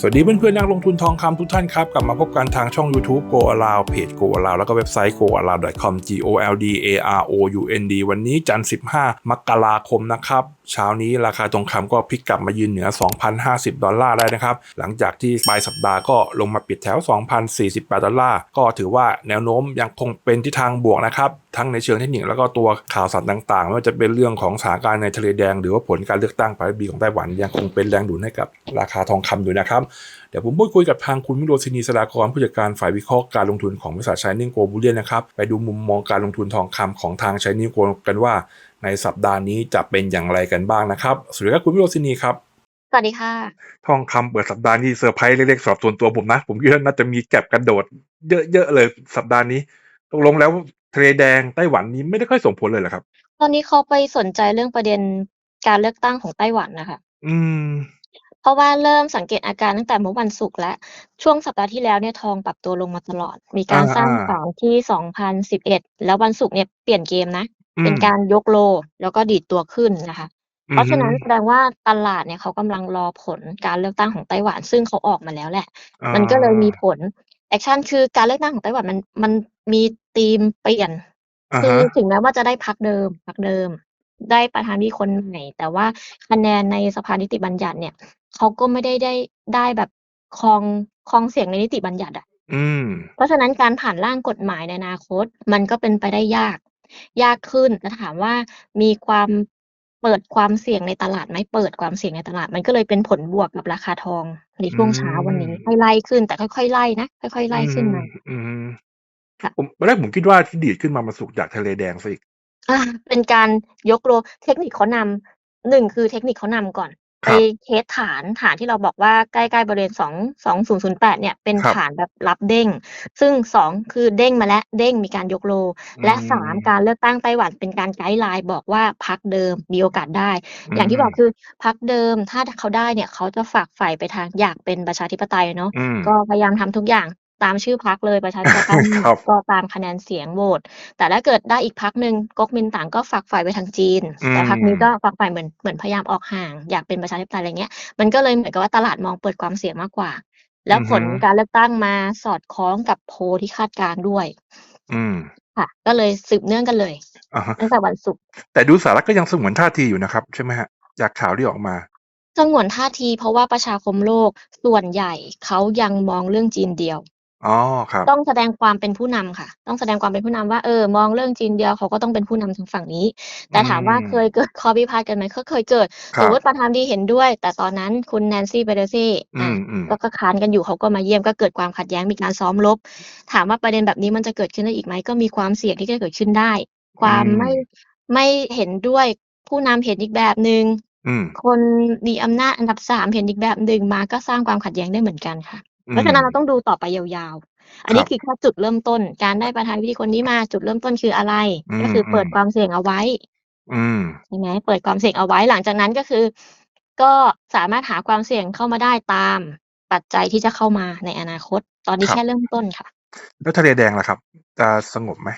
สวัสดีเพื่อนๆนักลงทุนทองคำทุกท่านครับ กลับมาพบกันทางช่อง YouTube Go Allow เพจ Go Allow แล้วก็เว็บไซต์ goallow.com g o l d a r o u n d วันนี้จันทร์15 มกราคมนะครับ เช้านี้ราคาทองคำก็พลิกกลับมายืนเหนือ 2,050 ดอลลาร์ได้นะครับ หลังจากที่ปลายสัปดาห์ก็ลงมาปิดแถว 2,048 ดอลลาร์ ก็ถือว่าแนวโน้มยังคงเป็นทิศทางบวกนะครับ ทั้งในเชิงเทคนิคแล้วก็ตัวข่าวสารต่างๆไม่ว่าจะเป็นเรื่องของสถานการณ์ในทะเลแดง หรือว่าผลการเลือกตั้งปลายปีของไต้หวันยังคงเป็นแรงดูดให้กับราคาทองคำอยู่นะครับ เดี๋ยวผมพูดคุยกับทางคุณวิโรจนีสลากรผู้จัดการฝ่ายวิเคราะห์การลงทุนของบริษัทชายนิ่งโกลบูเลียนนะครับไปดูมุมมองการลงทุนทองคำของทางชายนิ่งโกลกันว่า ในสัปดาห์นี้จะเป็นอย่างไรกันบ้างนะครับสวัสดีครับคุณวิโรจนีครับสวัสดีค่ะ ทองคำเปิดสัปดาห์นี้เซอร์ไพรส์เล็กๆสำหรับส่วนตัวผมนะ ผมคิดว่าน่าจะมีแก็บกระโดด เยอะๆเลยสัปดาห์นี้ตกลงแล้ว ทะเลแดง ไต้หวันนี้ไม่ได้ค่อยส่งผลเลยเหรอครับ ตอนนี้เขาไปสนใจเรื่องประเด็นการเลือกตั้งของไต้หวันนะคะอืม เพราะว่าเริ่มสังเกตอาการตั้งแต่เมื่อวันศุกร์แล้ว ช่วงสัปดาห์ที่แล้วเนี่ยทองปรับตัวลงมาตลอด มีการอ่าสร้างอ่าฐานที่ 2011 แล้ววันศุกร์เนี่ยเปลี่ยนเกมนะ อืมเป็นการยกโล แล้วก็ดีดตัวขึ้นนะคะ อืมเพราะฉะนั้นแสดงว่า ตลาดเนี่ยเขากำลังรอผลการเลือกตั้งของไต้หวัน ซึ่งเขาออกมาแล้วแหละอ่ามันก็เลยมีผล แอคชั่นคือการเลือกตั้งของไต้หวันมันมันมีธีมเปลี่ยน อ่าคือฮะ ถึงแม้ว่าจะได้พักเดิมพักเดิม ได้ประธานาธิบดีคนใหม่ แต่ว่าคะแนนในสภานิติบัญญัติเนี่ย เขาก็ไม่ได้ได้ได้แบบครองครองเสียงในนิติบัญญัติอะอืม เพราะฉะนั้นการผ่านร่างกฎหมายในอนาคต มันก็เป็นไปได้ยาก ยากขึ้นแต่ถามว่ามีความ เปิดความเสี่ยงในตลาดไหมเปิดความเสี่ยงในตลาด มันก็เลยเป็นผลบวกกับราคาทองในช่วงเช้าวันนี้อืมให้ไล่ขึ้น แต่ค่อยๆไล่นะค่อยๆไล่ขึ้นมาอืมค่ะผมตอนแรกผมคิดว่าที่ดีดขึ้นมามันสุกจากทะเลแดงซะอีกอ่าเป็นการยกโลเทคนิคเขานำหนึ่งคือเทคนิคเขานำก่อน คไปรับเทสฐานฐานที่เราบอกว่าใกล้ ๆ บริเวณสองสองศูนย์ศูนย์แปดเนี่ย เป็นครับ ฐานแบบรับเด้ง ซึ่งสองคือเด้งมาแล้ว เด้งมีการยกโลและอืมสามการเลือกตั้งไต้หวันเป็นการไกด์ไลน์บอกว่าพักเดิมมีโอกาสได้ อือย่างที่มบอกคือพักเดิมถ้าเขาได้เนี่ย เขาจะฝากฝ่ายไปทางอยากเป็นประชาธิปไตยเนาะ อืม ก็พยายามทำทุกอย่าง ตามชื่อพักเลยประชาธิปไตยครับ ก็ตามคะแนนเสียงโหวตแต่ถ้าเกิดได้อีกพักหนึ่งก๊กมินตั๋งก็ฝักฝ่ายไปทางจีน อืแต่มพักนี้ก็ฝักฝ่ายเหมือนเหมือนพยายามออกห่าง อยากเป็นประชาธิปไตยอะไรเงี้ยมันก็เลยเหมือนกับว่าตลาดมองเปิดความเสี่ยงมากกว่า แล้วอือผฮึลการเลือกตั้งมาสอดคล้องกับโพลที่คาดการณ์ด้วยอืมค่ะ ก็เลยสืบเนื่องกันเลยอ่าฮะตั้งแต่วันศุกร์ แต่ดูสหรัฐก็ยังสงวนท่าทีอยู่นะครับ ใช่ไหมฮะ จากข่าวที่ออกมา สงวนท่าทีเพราะว่าประชาคมโลกส่วนใหญ่เขายังมองเรื่องจีนเดียว อ๋อ ครับ ต้องแสดงความเป็นผู้นำค่ะ ต้องแสดงความเป็นผู้นำว่า เออ มองเรื่องจีนเดียวเขาก็ต้องเป็นผู้นำทางฝั่งนี้แต่ถามว่าอืมเคยเกิด ข้อพิพาทกันไหม ก็เคยเกิดครัสมบมติประธานดีเห็นด้วย แต่ตอนนั้นคุณแนนซี่เปโดซี่อือะมอืม ก็ก็ค้านกันอยู่ เขาก็มาเยี่ยม ก็เกิดความขัดแย้ง มีการซ้อมรบ ถามว่าประเด็นแบบนี้มันจะเกิดขึ้นได้อีกไหม ก็มีความเสี่ยงที่จะเกิดขึ้นได้ความอืมไม่ ไม่เห็นด้วย ผู้นำเห็นอีกแบบหนึ่ง อืม คนมีอำนาจอันดับสามเห็นอีกแบบหนึ่ง มาก็สร้างความขัดแย้งได้เหมือนกันค่ะอื เพราะฉะมนั้นเราต้องดูต่อไปยาวๆ อันคนี้รับคือแค่จุดเริ่มต้น การได้ประธานวิธีคนนี้มาจุดเริ่มต้นคืออะไรอืก็มคืออืเปิมดความเสี่ยงเอาไว้ อืมใช่ไหมเปิดความเสี่ยงเอาไว้หลังจากนั้นก็คือ ก็สามารถหาความเสี่ยงเข้ามาได้ตามปัจจัยที่จะเข้ามาในอนาคต ตอนนี้ครับแค่เริ่มต้นค่ะ แล้วทะเลแดงล่ะครับ จะสงบไหม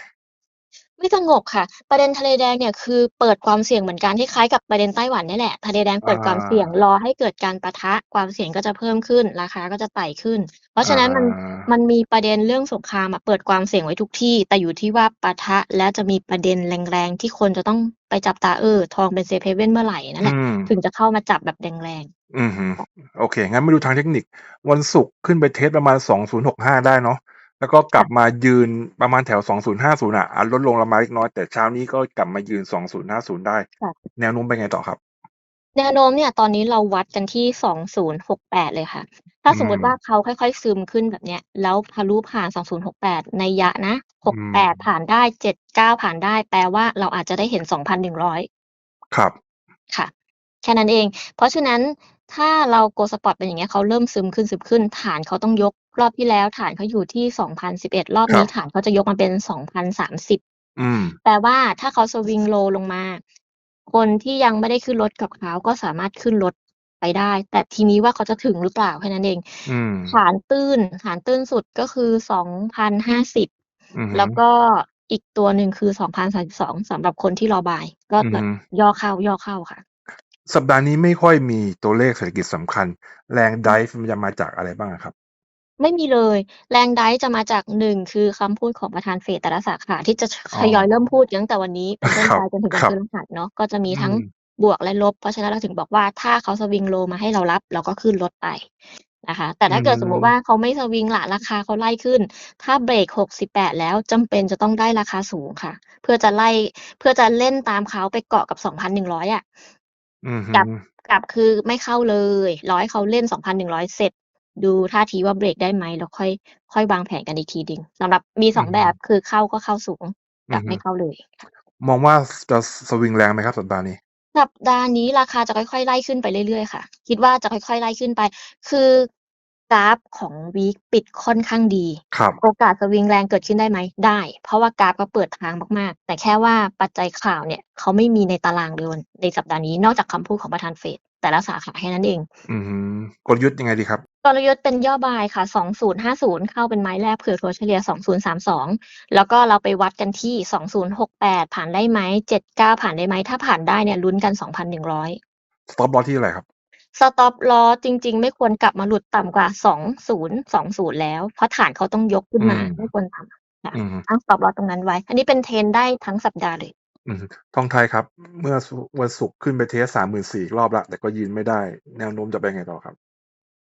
ไม่สงบค่ะ ประเด็นทะเลแดงเนี่ยคือเปิดความเสี่ยงเหมือนกันที่คล้ายกับประเด็นไต้หวันนี่แหละ ทะเลแดงเปิดความเสี่ยงอ่ารอให้เกิดการปะทะความเสี่ยงก็จะเพิ่มขึ้น ราคาก็จะไต่ขึ้น เพราะฉะนั้นมันอ่ามันมีประเด็นเรื่องสงครามอะเปิดความเสี่ยงไว้ทุกที่ แต่อยู่ที่ว่าปะทะและจะมีประเด็นแรงๆที่คนจะต้องไปจับตาเออทองเป็นเซฟเฮเว่นเมื่อไหร่นั่นแหอืละมถึงจะเข้ามาจับแบบแรงอืมฮึโอเคงั้นมาดูทางเทคนิค วันศุกร์ขึ้นไปเทสประมาณ2065ได้เนาะ แล้วก็กลับมายืนประมาณแถว 2050อะอะลดลงละมาเล็กน้อย แต่เช้านี้ก็กลับมายืน 2050 ได้ๆค่ะ แนวโน้มเป็นไงต่อครับ แนวโน้มเนี่ย ตอนนี้เราวัดกันที่สองศูนย์หกแปดเลยค่ะ ถ้าสมมติอืมว่าเขาค่อย ๆ ซึมขึ้นแบบเนี้ย แล้วทะลุผ่านสองศูนย์หกแปดในยะนะหกอืแปด ม ผ่านได้เจ็ดเก้าผ่านได้ แปลว่าเราอาจจะได้เห็นสองพันหนึ่งร้อยครับ ค่ะ แค่นั้นเอง เพราะฉะนั้น ถ้าเราโกสปอตเป็นอย่างเงี้ย เขาเริ่มซึมขึ้นซึมขึ้นฐานเขาต้องยก รอบที่แล้วฐานเขาอยู่ที่สองพันสิบเอ็ดรอบครันี้บฐานเขาจะยกมาเป็นสองพันสามสิบอืม แปลว่าถ้าเขาสวิงโลลงมา คนที่ยังไม่ได้ขึ้นรถกับเขาก็สามารถขึ้นรถไปได้ แต่ทีนี้ว่าเขาจะถึงหรือเปล่าแค่นั้นเอง อืมฐานตื้น ฐานตื้นสุดก็คือสองพันห้าสิบอืมฮึแล้วก็อีกตัวหนึ่งคือสองพันสามสิบสองสำหรับคนที่รอบาย ก็อืมแบบฮึ ย่อเข้าย่อเข้าค่ะ สัปดาห์นี้ไม่ค่อยมีตัวเลขเศรษฐกิจสำคัญ แรงไดฟ์มันจะมาจากอะไรบ้างอะครับ ไม่มีเลย แรงไดฟ์จะมาจาก1คือคำพูดของประธานเฟดแต่ละสาขาที่จะอ๋อทยอยเริ่มพูดตั้งแต่วันนี้เป็นต้นครัไปบจนถึงวันครับพฤหัสเนาะก็จะมีอืทั้งมบวกและลบ เพราะฉะนั้นเราถึงบอกว่าถ้าเขาสวิงโลมาให้เรารับ เราก็ขึ้นรถไปนะคะ แต่อืถ้าเกิดสมมุติมว่าเขาไม่สวิงล่ะราคาเขาไล่ขึ้น ถ้าเบรก 68 แล้วจำเป็นจะต้องได้ราคาสูงค่ะ เพื่อจะไล่เพื่อจะเล่นตามเขาไปเกาะกับ 2,100อะอือฮึกลับกลับคือไม่เข้าเลยรอให้เขาเล่น 2,100 เสร็จ ดูท่าทีว่าเบรกได้ไหมแล้วค่อย ค่อยวางแผนกันอีกทีหนึ่งสำหรับมีอื2อแบฮึบคือเข้าก็เข้าสูงอืกับอฮึไม่เข้าเลยค่ะมองว่าจะสวิงแรงไหมครับสัปดาห์นี้สัปดาห์นี้ราคาจะค่อยๆไล่ขึ้นไปเรื่อยๆค่ะ คิดว่าจะค่อยๆไล่ขึ้นไป คือ กราฟของวีกปิดค่อนข้างดี ครับ โอกาสสวิงแรงเกิดขึ้นได้ไหมได้ เพราะว่ากราฟก็เปิดทางมาก ๆ แต่แค่ว่าปัจจัยข่าวเนี่ยเขาไม่มีในตารางเลยวันในสัปดาห์นี้นอกจากคำพูดของประธานเฟดแต่ละสาขาแค่นั้นเอง อือฮึกลยุทธ์ยังไงดีครับกลยุทธ์เป็นย่อบายค่ะ 2050 เข้าเป็นไม้แรกเผื่อถัวเฉลี่ย 2032 แล้วก็เราไปวัดกันที่ 2068 ผ่านได้ไหม79 ผ่านได้ไหมถ้าผ่านได้เนี่ยลุ้นกัน 2,100 สต็อปลอสที่เท่าไรครับ สต็อปลอสจริง ๆ ไม่ควรกลับมาหลุดต่ำกว่า2020แล้ว เพราะฐานเขาต้องยกขึ้นอืมามไม่ควรต่ำค่ะอือฮึตั้งสต็อปลอสตรงนั้นไว้ อันนี้เป็นเทรนได้ทั้งสัปดาห์เลยอือฮึทองไทยครับ เมื่อสุวันศุกร์ขึ้นไปเทส34,000อีกรอบแล้วแต่ก็ยืนไม่ได้ แนวโน้มจะไปยังไงต่อครับ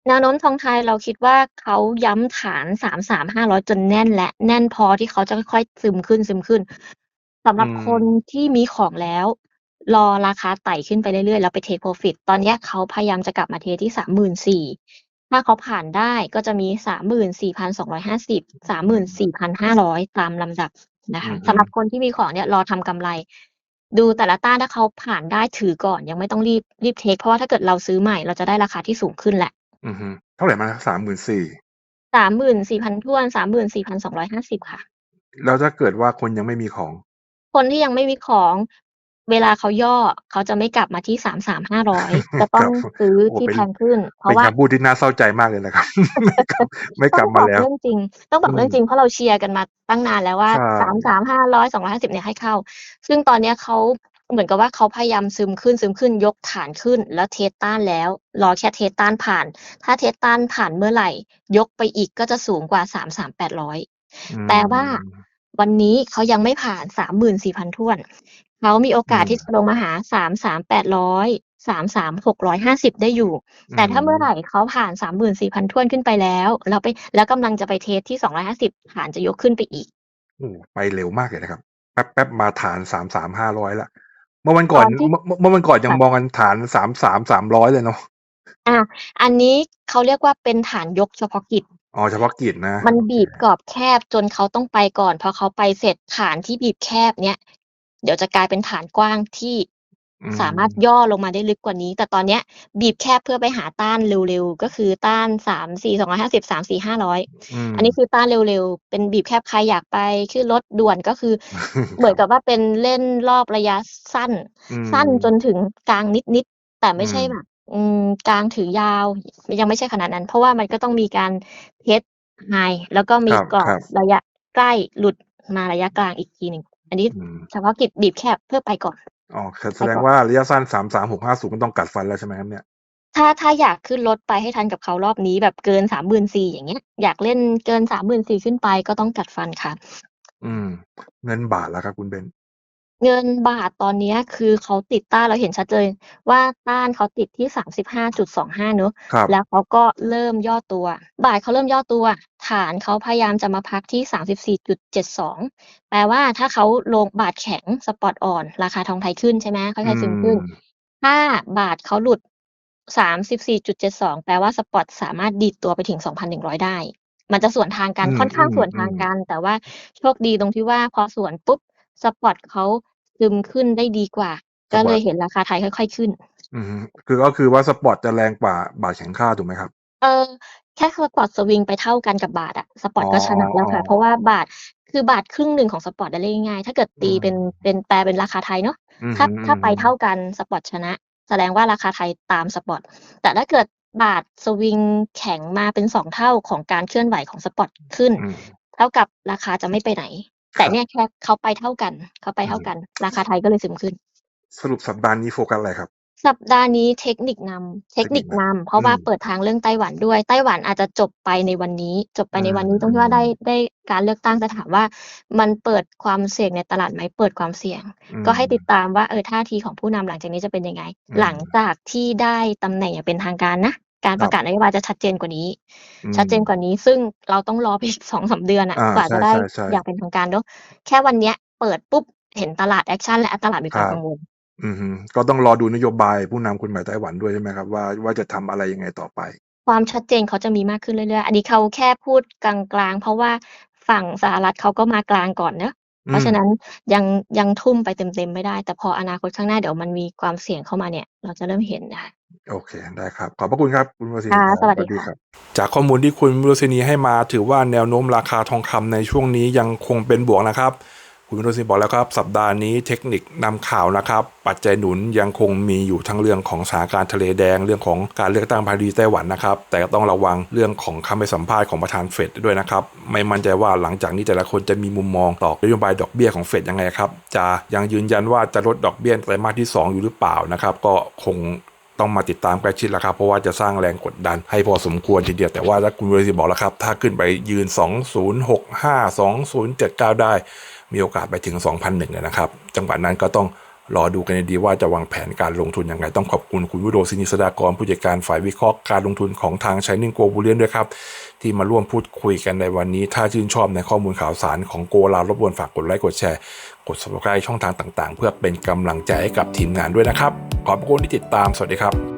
แนวโน้มทองไทยเราคิดว่าเขาย้ำฐาน33,500จนแน่นและ แน่นพอที่เขาจะค่อยๆซึมขึ้นซึมขึ้นสำหอืรับมคนที่มีของแล้ว รอราคาไต่ขึ้นไปเรื่อยๆ แล้วไปเทก Profit ตอนเนี้ยเขาพยายามจะกลับมาเทที่34,000ถ้าเขาผ่านได้ก็จะมี34,250 34,500ตามลำดับนะอืคะอฮึสำหรับคนที่มีของเนี่ยรอทำกำไร ดูแต่ละต้านถ้าเขาผ่านได้ถือก่อนยังไม่ต้องรีบรีบเทกเพราะว่าถ้าเกิดเราซื้อใหม่เราจะได้ราคาที่สูงขึ้นแหละอือฮึเท่าไรนะครับ34,000 34,000ถ้วน34,250ค่ะ แล้วถ้าเกิดว่าคนยังไม่มีของ คนที่ยังไม่มีของ เวลาเขาย่อเขาจะไม่กลับมาที่33,500จะต้คอรังบซื้อโอ้ที่เป็นแพงขึ้น เพเป็นราะว่าคำพูดที่น่าเศร้าใจมากเลยนะครับ ไม่กลับไม่กต้ลัอบงมาบอกแล้วเรื่องจริง ต้องบออืกเรื่องมจริงเพราะเราเชียร์กันมาตั้งนานแล้วว่าใช่33,500 250เนี่ยให้เข้า ซึ่งตอนเนี้ยเขาเหมือนกับว่าเขาพยายามซึมขึ้นซึมขึ้นยกฐานขึ้น แล้วเทสต้านแล้ว รอแค่เทสต้านผ่าน ถ้าเทสต้านผ่านเมื่อไหร่ ยกไปอีกก็จะสูงกว่า33,800อืแต่ว่ามวันนี้เขายังไม่ผ่าน34,000ถ้วน เขามีโออืกาสมที่จะลงมาหา33,800 33,650ได้อยู่อืแต่ถ้าเมื่อไหมร่เขาผ่าน34,000ถ้วนขึ้นไปแล้วแล้วไปแล้วกำลังจะไปเทสที่250ฐานจะยกขึ้นไปอีกโอ้ไปเร็วมากเลยนะครับ แป๊บๆมาฐาน33,500แล้วเมื่อวันตก่ออนนที่เมื่อเมื่อเมื่อวันก่อนยัค่งะมองกันฐาน33 300เลยเนาะอาอันนี้เขาเรียกว่าเป็นฐานยกเฉพาะกิจอ๋อเฉพาะกิจนะ มันโอเคบีบกรอบแคบจนเขาต้องไปก่อนพอเขาไปเสร็จฐานที่บีบแคบเนี้ย เดี๋ยวจะกลายเป็นฐานกว้างที่อืสามารถมย่อลงมาได้ลึกกว่านี้ แต่ตอนเนี้ย บีบแคบเพื่อไปหาต้านเร็วๆ ก็คือต้าน34 250 34 500อือันนี้มคือต้านเร็วๆ เป็นบีบแคบใครอยากไปขึ้นรถด่วนก็คือ เหมืคอนรับกับว่าเป็นเล่นรอบระยะสั้นอืสั้นจนมถึงกลางนิดๆ แต่อืไม่ใช่มแบบอืมกลางถึงยาวยังไม่ใช่ขนาดนั้น เพราะว่ามันก็ต้องมีการเทสต์ High แล้วก็คมีรับกรอครับบระยะใกล้หลุดมาระยะกลางอีกทีหนึ่ง อันนี้อืมเฉพาะกิจบีบแคบเพื่อไปก่อน อ๋อแสไปแสดงก่อนว่าระยะสั้น33,650ก็ต้องกัดฟันแล้วใช่ไหมครับเนี่ย?ถ้าถ้าอยากขึ้นรถไปให้ทันกับเขารอบนี้แบบเกิน34,000อย่างเงี้ย อยากเล่นเกิน34,000ขึ้นไปก็ต้องกัดฟันค่ะ อืม เงินบาทล่ะครับคุณเบนซ์? เงินบาทตอนเนี้ย คือเขาติดต้าน เราเห็นชัดเจนว่า ต้านเขาติดที่ 35.25 เนาะ ครับ แล้วเขาก็เริ่มย่อตัว บาทเขาเริ่มย่อตัว ฐานเขาพยายามจะมาพักที่ 34.72 แปลว่า ถ้าเขาลง บาทแข็ง สปอตอ่อน ราคาทองไทยขึ้น ใช่ไหม ค่อือย ๆ ซึมขึ้น ม ถ้าบาทเขาหลุด 34.72 แปลว่า สปอตสามารถดีดตัวไปถึง 2,100 ได้ มันจะสวนทางกัอืนมค่อนข้างสวนอืทางมกัน แต่ว่าโชคดีตรงที่ว่า พอสวนปุ๊บ สปอตเขาซึมขึ้นได้ดีกว่าสก็ปเลอตยเห็นราคาไทยค่อย ๆ ขึ้น อือฮึคือก็คือว่าสปอตจะแรงกว่าบาทแข็งค่าถูกไหมครับ?เออแค่สปอตสวิงไปเท่ากันกับบาทอะสปออ๋ตอก็ชนะแล้วค่ะ เพราะๆว่าบาทคือบาทครึ่งหนึ่งของสปอตอะเรียกง่ายๆถ้าเกิดอืตีเป็นมเป็นแปลเป็นราคาไทยเนาะอือถ้าฮึถ้าไปๆเท่ากันสปอตชนะ แสดงว่าราคาไทยตามสปอตแต่ถ้าเกิดบาทสวิงแข็งมาเป็น2เท่าของการเคลื่อนไหวของสปอตขึ้นอืมเท่ากับราคาจะไม่ไปไหนค แต่รับเนี่ยแค่เขาไปเท่ากันเขาไปอืเท่ามกัน ราคาไทยก็เลยซึมขึ้น สรุปสัปดาห์นี้โฟกัสอะไรครับ?สัปดาห์นี้เทคนิคนำเทคนิคนำเพราะว่าอืมเปิดทางเรื่องไต้หวันด้วย ไต้หวันอาจจะจบไปในวันนี้ จบไปในวันนี้ตรงที่ว่าได้ได้การเลือกตั้งแต่ถามว่า มันเปิดความเสี่ยงในตลาดไหมเปิดความเสี่ยงอืมก็ให้ติดตามว่าเออท่าทีของผู้นำหลังจากนี้จะเป็นยังไงอืมหลังจากที่ได้ตำแหน่งอย่างเป็นทางการนะ การประกาศนโยบายจะชัดเจนกว่านี้อืมชัดเจนกว่านี้ ซึ่งเราต้องรอไปอีกสองสามเดือนอะอ่ากว่าจะได้ใช่ใช่ใช่อย่างเป็นทางการเนอะแค่วันเนี้ย เปิดปุ๊บเห็นตลาดแอคชั่นและตลาดมีความครับกังวลอืมฮึก็ต้องรอดูนโยบายผู้นำคนใหม่ไต้หวันด้วยใช่ไหมครับว่าว่าจะทำอะไรยังไงต่อไป ความชัดเจนเขาจะมีมากขึ้นเรื่อยๆ อันนี้เขาแค่พูดกลางๆ เพราะว่าฝั่งสหรัฐเขาก็มากลางก่อนเนอะเพราะฉะนั้นยังยังทุ่มไปเต็มๆไม่ได้ แต่พออนาคตข้างหน้าเดี๋ยวมันมีความเสี่ยงเข้ามาเนี่ย เราจะเริ่มเห็นนะคะ โอเค ได้ครับ ขอบพระคุณครับ คุณวสินค่ะครับสวัสดีค่ะรับ จากข้อมูลที่คุณวสินีให้มาถือว่าแนวโน้มราคาทองคำในช่วงนี้ยังคงเป็นบวกนะครับ คุณวสินบอกแล้วครับ สัปดาห์นี้เทคนิคนำข่าวนะครับ ปัจจัยหนุนยังคงมีอยู่ทั้งเรื่องของสถานการณ์ทะเลแดงเรื่องของการเลือกตั้งพารีไต้หวันนะครับ แต่ก็ต้องระวังเรื่องของคำให้สัมภาษณ์ของประธานเฟดด้วยนะครับ ไม่มั่นใจว่าหลังจากนี้แต่ละคนจะมีมุมมองต่อนโยบายดอกเบี้ยของเฟดยังไงครับ จะยังยืนยันว่าจะลดดอกเบี้ยไตรมาสที่ 2 อยู่หรือเปล่านะครับ ก็คง ต้องมาติดตามใกล้ชิดแล้วครับเพราะว่าจะสร้างแรงกดดันให้พอสมควรทีเดียวแต่ว่าถ้าคุณเวรสิบอกแล้วครับ ถ้าขึ้นไปยืน 2065 2079 ได้ มีโอกาสไปถึง 2001เลยนะครับ จังหวะนั้นก็ต้องรอดูกันดีว่าจะวางแผนการลงทุนยังไง ต้องขอบคุณคุณวิโรจน์ศินิสดากรผู้จัดการฝ่ายวิเคราะห์การลงทุนของทางช i นิ่งโกบูเลียนด้วยครับ ที่มาร่วมพูดคุยกันในวันนี้ ถ้าชื่นชอบในข้อมูลข่าวสารของโกลารบวนฝากกดไลค์กดแชร์ กด subscribe ช่องทางต่างๆ เพื่อเป็นกำลังใจให้กับทีมงานด้วยนะครับ ขอบคุณที่ติดตาม สวัสดีครับ